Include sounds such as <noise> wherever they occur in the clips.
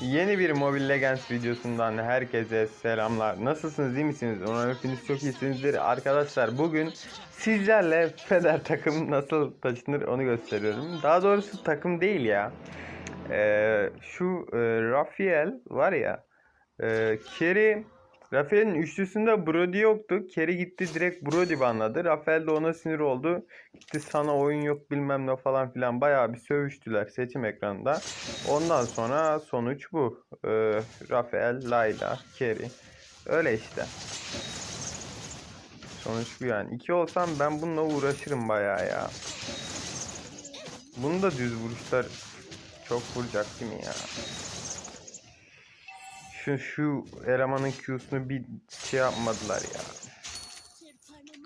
Yeni bir Mobile Legends videosundan herkese selamlar. Nasılsınız, iyi misiniz? Umarım hepiniz çok iyisinizdir. Arkadaşlar bugün sizlerle Feder takım nasıl taşınır onu gösteriyorum. Daha doğrusu takım değil ya. Ee, şu e, Rafael var ya. E, Kerry Rafael'in üçlüsünde Brody yoktu. Kerry gitti direkt Brody banladı. Rafael de ona sinir oldu. Gitti sana oyun yok bilmem ne falan filan. Bayağı bir sövüştüler seçim ekranında. Ondan sonra sonuç bu. Ee, Rafael, Layla, Kerry. Öyle işte. Sonuç bu yani. İki olsam ben bununla uğraşırım bayağı ya. Bunu da düz vuruşlar çok vuracak değil mi ya? Şu, şu elemanın Q'sunu bir şey yapmadılar ya.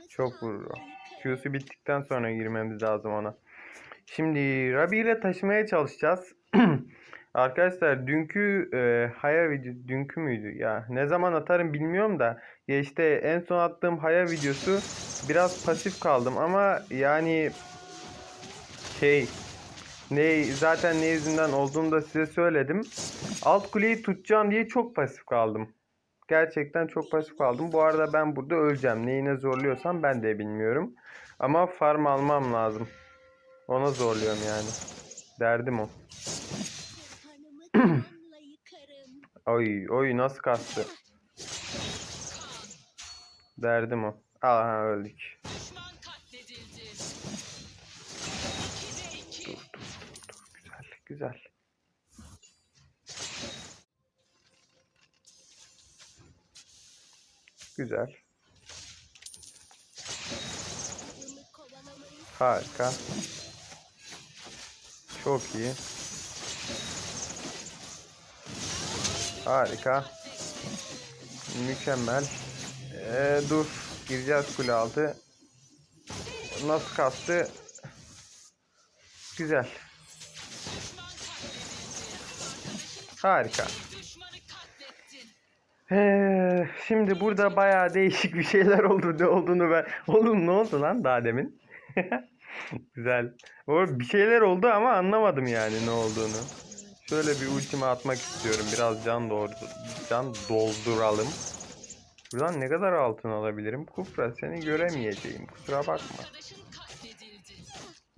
Çok vurur o. Q'su bittikten sonra girmemiz lazım ona. Şimdi Rabi ile taşımaya çalışacağız. <clears throat> Arkadaşlar dünkü e, Haya video dünkü müydü ya ne zaman atarım bilmiyorum da ya işte en son attığım Haya videosu biraz pasif kaldım ama yani şey ne zaten ne yüzünden olduğunu da size söyledim. Alt kuleyi tutacağım diye çok pasif kaldım. Gerçekten çok pasif kaldım. Bu arada ben burada öleceğim. Neyine zorluyorsam ben de bilmiyorum. Ama farm almam lazım. Ona zorluyorum yani. Derdim o. <clears throat> Oy oy nasıl kastı. Derdim o. Aha öldük. Güzel güzel. Harika. Çok iyi. Harika. Mükemmel. Ee, dur. Gireceğiz kule altı. Nasıl kastı? Güzel. Harika. Ee, şimdi burada bayağı değişik bir şeyler oldu. Ne olduğunu ben... Oğlum ne oldu lan daha demin? <laughs> Güzel. O bir şeyler oldu ama anlamadım yani ne olduğunu. Şöyle bir ultime atmak istiyorum. Biraz can doğru can dolduralım. Buradan ne kadar altın alabilirim? Kufra seni göremeyeceğim. Kusura bakma.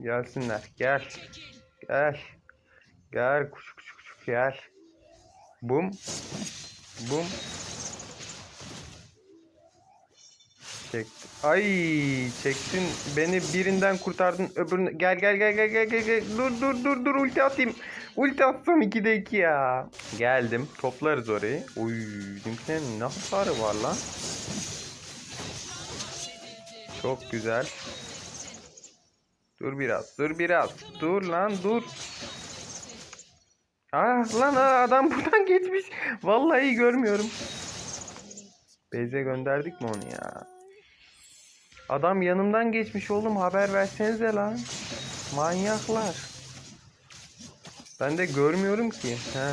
Gelsinler. Gel. Gel. Gel kuş kuş kuş gel. Bum. Bum. Çekti. Ay çektin. Beni birinden kurtardın. Öbürüne gel gel gel gel gel gel. gel. Dur dur dur dur ulti atayım. Ulti atsam 2'de 2 ya. Geldim. Toplarız orayı. Uy, bizimkinin ne hasarı var lan? Çok güzel. Dur biraz. Dur biraz. Dur lan dur. Ah lan ah, adam <laughs> buradan geçmiş. Vallahi görmüyorum. Beyze gönderdik mi onu ya? Adam yanımdan geçmiş oğlum haber versenize lan. Manyaklar. Ben de görmüyorum ki. He.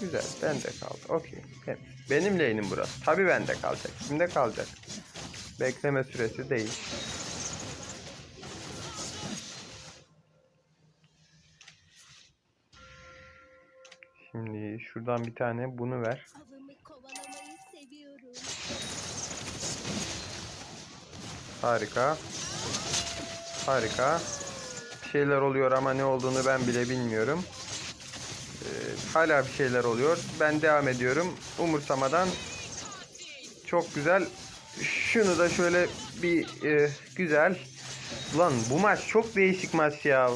Güzel bende kaldı. Okey. Benim lane'im burası. Tabi bende kalacak. Kimde kalacak? Bekleme süresi değil. Şimdi şuradan bir tane bunu ver. Harika. Harika. Bir şeyler oluyor ama ne olduğunu ben bile bilmiyorum. Ee, hala bir şeyler oluyor. Ben devam ediyorum. Umursamadan. Çok güzel. Şunu da şöyle bir e, güzel. Lan bu maç çok değişik maç ya.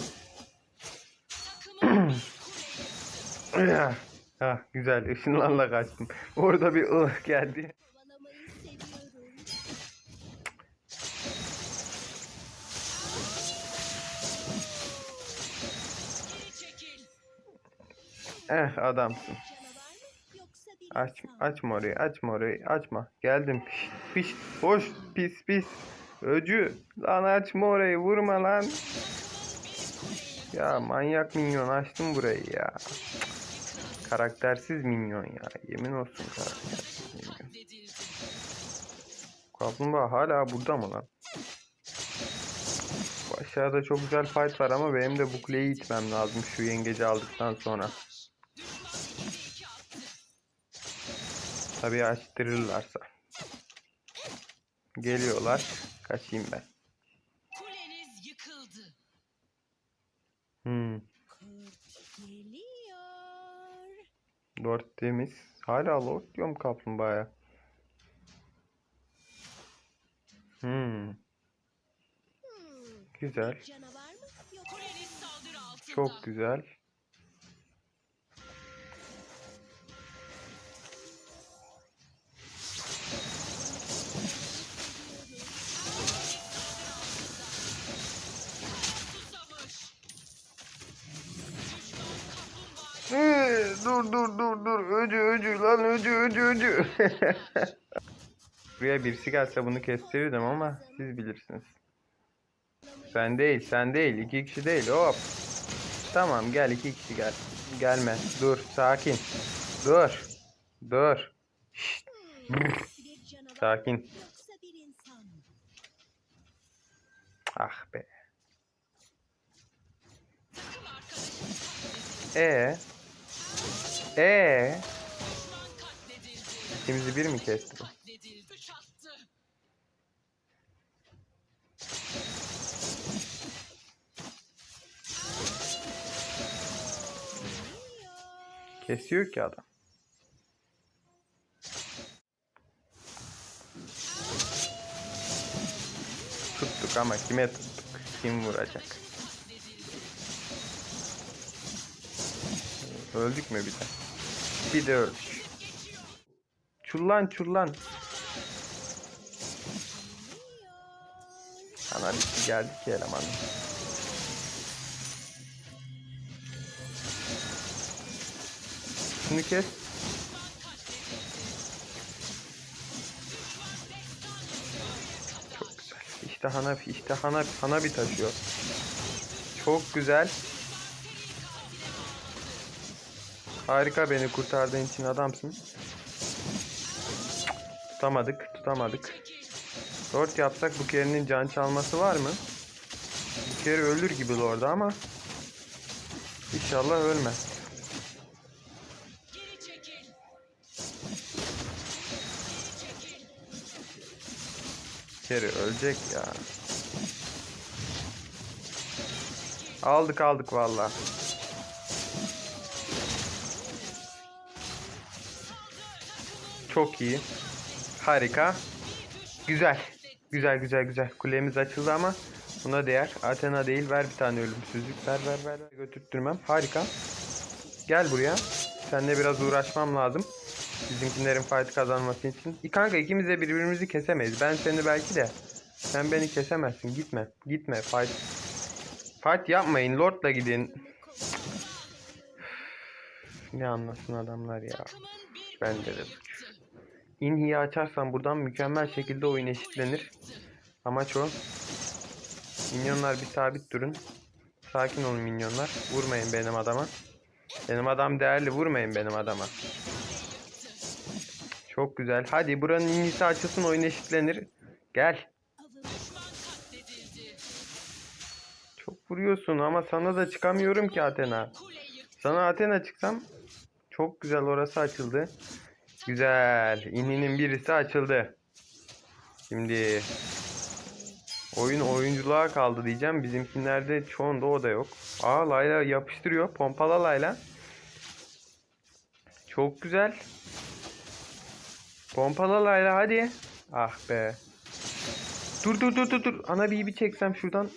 <clears throat> ah, güzel. Işınlarla kaçtım. Orada bir ıh geldi. Eh adamsın. Aç, açma orayı, açma orayı, açma. Geldim. Piş, piş, hoş, pis, pis. Öcü, lan açma orayı, vurma lan. Ya manyak minyon açtım burayı ya. Karaktersiz minyon ya. Yemin olsun karaktersiz minyon. Kaplumbağa hala burada mı lan? aşağıda çok güzel fight var ama benim de bu kuleyi itmem lazım şu yengeci aldıktan sonra. Düşman 2'de 2 attı. Tabii açtırırlarsa. Geliyorlar. Kaçayım ben. Hmm. Lord temiz. Hala Lord diyorum kaplumbağaya. Hmm. Güzel. Çok güzel. Ee, dur dur dur dur. Öcü öcü lan öcü öcü öcü. Buraya birisi gelse bunu kestirirdim ama siz bilirsiniz. Sen değil sen değil. iki kişi değil hop. Tamam gel iki kişi gel. Gelme. Dur sakin. Dur. Dur. Şşt, sakin. Ah be. takım E. E. katledildi. İkimizi bir mi kesti bu? Kesiyor ki adam. Tuttuk ama kime tuttuk? Kim vuracak? Öldük mü bir de? Öldük. Çullan çullan. Ana bir geldi ki eleman. Şunu kes. Çok güzel. İşte Hanafi, işte Hanafi, Hanabi taşıyor. Çok güzel. Harika beni kurtardığın için adamsın. Tutamadık, tutamadık. Lord yapsak bu kerinin can çalması var mı? Bu kere ölür gibi Lord'a ama İnşallah ölmez. Keri ölecek ya. Aldık aldık valla. Çok iyi. Harika. Güzel. Güzel güzel güzel. Kulemiz açıldı ama buna değer. Athena değil ver bir tane ölümsüzlük. Ver ver ver. Götürttürmem. Harika. Gel buraya. Seninle biraz uğraşmam lazım. Bizimkilerin fight kazanması için. İ kanka ikimiz de birbirimizi kesemeyiz. Ben seni belki de. Sen beni kesemezsin. Gitme. Gitme. Fight. Fight yapmayın. Lord'la gidin. Ne anlasın adamlar ya. Kule de yıktı. İnhiyi açarsam buradan mükemmel şekilde oyun eşitlenir. Amaç o. Minyonlar bir sabit durun. Sakin olun minyonlar. Vurmayın benim adama. Benim adam değerli. Vurmayın benim adama. Çok güzel. Hadi buranın inhisi açılsın oyun eşitlenir. Gel. Çok vuruyorsun ama sana da çıkamıyorum ki Athena. Sana Athena çıksam çok güzel orası açıldı. Güzel. İnhinin birisi açıldı. Şimdi oyun oyunculuğa kaldı diyeceğim. Bizimkinlerde çoğunda o da yok. Aa Layla yapıştırıyor. Pompala Layla. Çok güzel. Pompala Layla hadi. Ah be. Dur dur dur dur dur. Ana bir bir çeksem şuradan.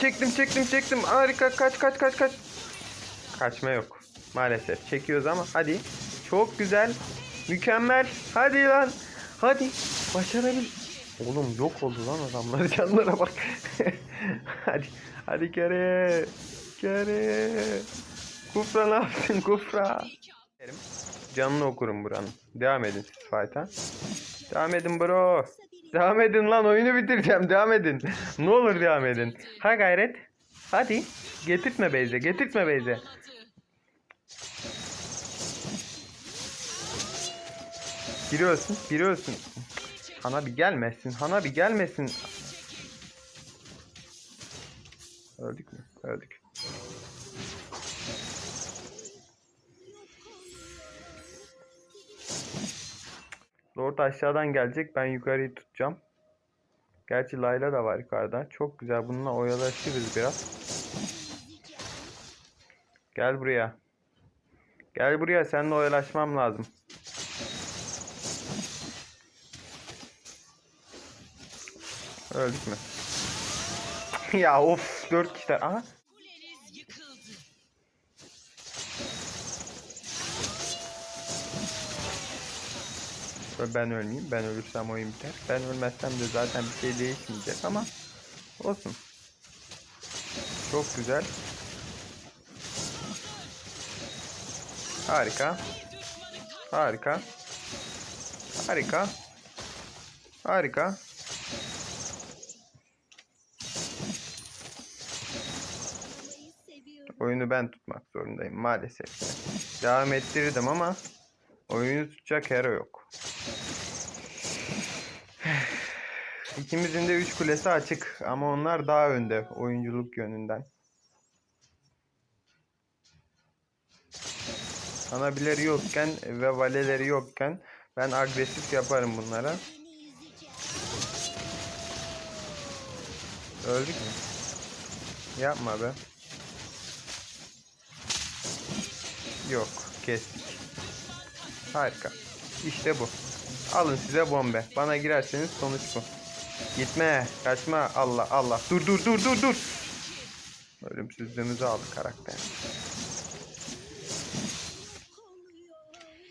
Çektim çektim çektim. Harika kaç kaç kaç kaç. Kaçma yok. Maalesef çekiyoruz ama hadi. Çok güzel. Mükemmel. Hadi lan. Hadi. Başarabil. Oğlum yok oldu lan adamlar. <laughs> Canlara bak. <laughs> hadi. Hadi kere. Kere. Kufra ne yaptın Kufra? Canını okurum buranın. Devam edin fight'a. Devam edin bro. Devam edin lan oyunu bitireceğim. Devam edin. ne olur devam edin. Ha gayret. Hadi. Getirtme Beyze. Getirtme Beyze. Biri ölsün, biri ölsün. Hana bir gelmesin, Hana bir gelmesin. Öldük mü? Öldük. Lord aşağıdan gelecek. Ben yukarıyı tutacağım. Gerçi Layla da var yukarıda. Çok güzel. Bununla oyalaşırız biraz. Gel buraya. Gel buraya. Seninle oyalaşmam lazım. Öldük mü? <laughs> ya of 4 kişiler. Aha. Ben ölmeyeyim. Ben ölürsem oyun biter. Ben ölmezsem de zaten bir şey değişmeyecek ama olsun. Çok güzel. Harika. Harika. Harika. Harika. Oyunu ben tutmak zorundayım maalesef. Devam ettirdim ama oyunu tutacak hero yok. İkimizin de 3 kulesi açık ama onlar daha önde oyunculuk yönünden. Anabileri yokken ve valeleri yokken ben agresif yaparım bunlara. Öldük mü? Yapma be. Yok, kestik. Harika. İşte bu. Alın size bombe. Bana girerseniz sonuç bu. Gitme, kaçma. Allah Allah. Dur dur dur dur dur. Ölümsüzlüğümüzü aldı karakter.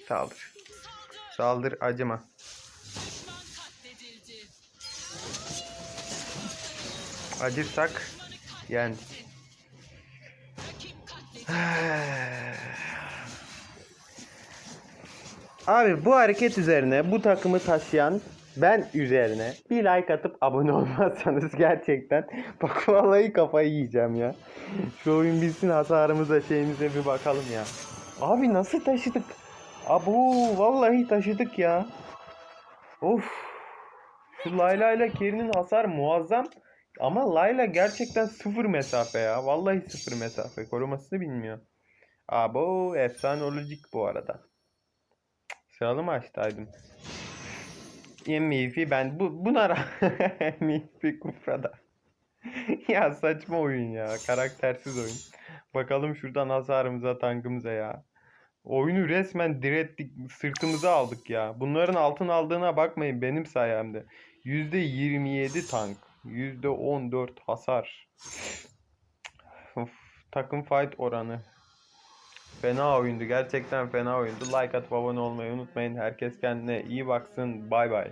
Saldır. Saldır. Acıma. Acırsak yendik. <sighs> Abi bu hareket üzerine bu takımı taşıyan ben üzerine bir like atıp abone <laughs> olmazsanız gerçekten bak vallahi kafayı yiyeceğim ya. Şu oyun bitsin hasarımıza şeyimize bir bakalım ya. Abi nasıl taşıdık? Abo vallahi taşıdık ya. Of. Şu Layla ile Kerin'in hasar muazzam. Ama Layla gerçekten sıfır mesafe ya. Vallahi sıfır mesafe. Korumasını bilmiyor. Abo efsanolojik bu arada. Sıralı mı açtaydım? MVP ben bu buna MVP <laughs> Kufra'da. <laughs> ya saçma oyun ya. Karaktersiz oyun. Bakalım şuradan hasarımıza tankımıza ya. Oyunu resmen direttik. Sırtımıza aldık ya. Bunların altın aldığına bakmayın benim sayemde. %27 tank. %14 hasar. Of, takım fight oranı. Fena oyundu. Gerçekten fena oyundu. Like atıp abone olmayı unutmayın. Herkes kendine iyi baksın. Bay bay.